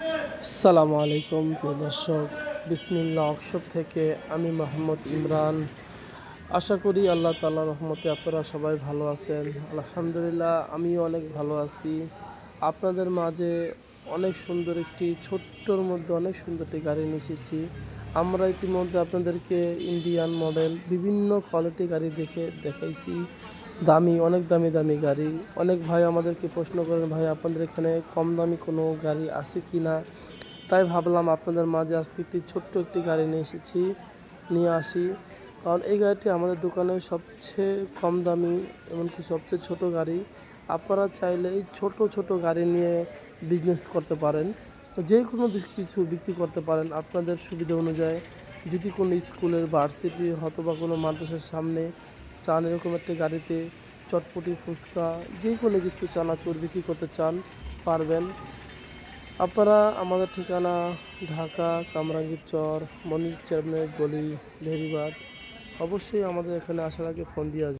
আসসালামু আলাইকুম, প্রিয় দর্শক। বিসমিল্লা ওয়ার্কশপ থেকে আমি মোহাম্মদ ইমরান। আশা করি আল্লাহ তাল্লাহ রহমতে আপনারা সবাই ভালো আছেন। আলহামদুলিল্লাহ, আমিও অনেক ভালো আছি। আপনাদের মাঝে অনেক সুন্দর একটি, ছোট্টর মধ্যে অনেক সুন্দর একটি গাড়ি নিয়ে আমরা ইতিমধ্যে আপনাদেরকে ইন্ডিয়ান মডেল বিভিন্ন কোয়ালিটি গাড়ি দেখে দেখাইছি। দামি, অনেক দামি দামি গাড়ি। অনেক ভাই আমাদেরকে প্রশ্ন করেন, ভাই, আপনাদের এখানে কম দামি কোনো গাড়ি আছে কি না? তাই ভাবলাম আপনাদের মাঝে আজকে একটি ছোট্ট একটি গাড়ি নিয়ে এসেছি, নিয়ে আসি। কারণ এই গাড়িটি আমাদের দোকানে সবচেয়ে কম দামি, এমনকি সবচেয়ে ছোট গাড়ি। আপনারা চাইলে এই ছোট ছোট গাড়ি নিয়ে বিজনেস করতে পারেন। তো যে কোনো কিছু বিক্রি করতে পারেন আপনাদের সুবিধা অনুযায়ী। যদি কোনো স্কুলের ভার্সিটি অথবা কোনো মাদ্রাসার সামনে চান এরকম একটা গাড়িতে চটপটি, ফুচকা, যে কোনো কিছু চানাচুর বিক্রি করতে চান, পারবেন। আপনারা আমাদের ঠিকানা ঢাকা, কামরাঙ্গীর চর, মনির চেয়ারম্যান, গলি ভেরিবাদ অবশ্যই আমাদের এখানে আসার আগে ফোন দিয়ে আসবেন।